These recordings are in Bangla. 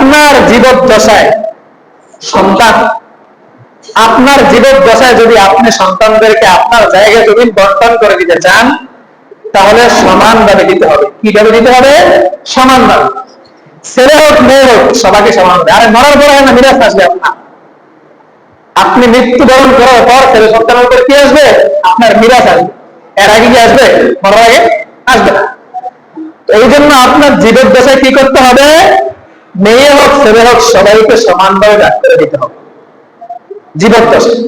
আপনার জীবদ্দশায় সন্তান, আপনার জীবদ্দশায় যদি আপনি সন্তানদেরকে আপনার জায়গা জমি বন্টন করে দিতে চান, তাহলে সমানভাবে দিতে হবে। কীভাবে দিতে হবে? সমানভাবে। ছেলে হোক, মেয়ে হোক, সবাইকে সমান হবে আরে মরার পরে না, মিরাজ আসবে আপনার। আপনি মৃত্যুবরণ করার পর ছেলে সন্তানের উপরে কি আসবে? আপনার মিরাজ আসবে। এর আগে কি আসবে? মরার আগে আসবে এই জন্য আপনার জীবের জীবদ্দশায় কি করতে হবে? মেয়ে ছেলে হোক সবাইকে সমানভাবে করে দিতে হবে। জীবদ্দশায়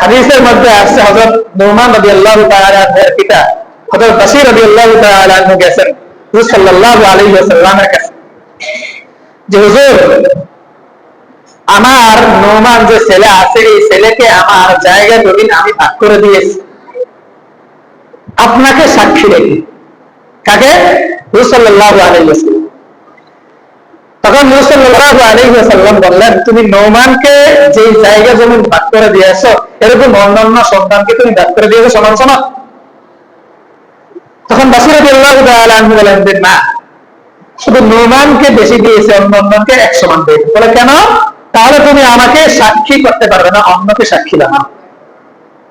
হাদিসের মধ্যে আসছে হযরত নুমান তাআলা এর পিতা বাশীর রাদিয়াল্লাহু তাআলা আনহু গেছেন সাল্লাল্লাহু আলাইহি ওয়াসাল্লামের কাছে। যে হুজুর, আমার নোমান যে ছেলে আছে, এই ছেলেকে আমার জায়গা জমিন আমি ভাগ করে দিয়েছি। আপনাকে সাক্ষী রেখে। কাকে? হুজুর সাল্লাল্লাহু আলাইহি ওয়াসাল্লাম। তখন সাল্লাল্লাহু আলাইহি বললেন, তুমি নোমানকে যে জায়গা জমিন ভাগ করে দিয়েছ, এরকম অন্যান্য সন্তানকে তুমি ভাগ করে দিয়েছ সমান সমান? তখন বাসির রাদিয়াল্লাহু বলেন যে, না, শুধু নোমানকে বেশি দিয়েছে, অন্য অন্যকে এক সমান দিয়েছে। বলে, কেন? তাহলে তুমি আমাকে সাক্ষী করতে পারবে না, অন্যকে সাক্ষী দাও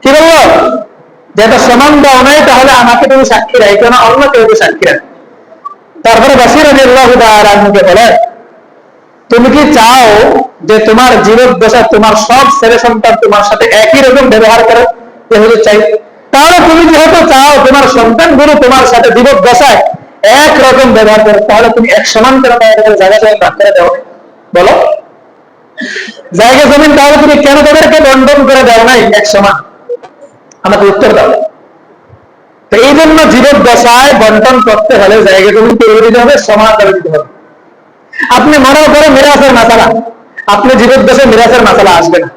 কি বলল? যেটা সমান দাও নাই, তাহলে আমাকে তুমি সাক্ষী রাখো না, অন্য কেউ সাক্ষী রাখো তারপরে বাসির রাদিয়াল্লাহু তাআলা আনহুকে বলে তুমি কি চাও যে তোমার জীবদ্দশা তোমার সব ছেলে সন্তান তোমার সাথে একই রকম ব্যবহার করে? এ চাই। তাহলে তুমি যেহেতু চাও তোমার সন্তানগুলো তোমার সাথে জীবদ্দশায় এক রকম ব্যবহার করে, তাহলে তুমি এক সমান তাদেরকে জায়গা জমিন ভাগ করে দেও। বলো? জায়গা জমিন তাহলে তুমি কেন তাদেরকে বন্টন করে দাও নাই এক সমান? আমাকে উত্তর দাও। এই জন্য জীবন দশায় বন্টন করতে হলে জায়গা জমিন তৈরি হবে, সমান করে দিতে হবে। আপনি মারার পরে মেরাসের মাসালা। আপনি জীবদ্দশায় মেরাসের মাসালা আসবে না।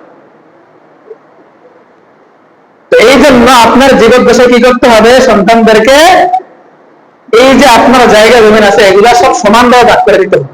এই জন্য আপনার জীবদ্দশায় কি করতে হবে? সন্তানদেরকে এই যে আপনার জায়গা জমিন আছে, এগুলা সব সমানভাবে ভাগ করে দিতে হবে।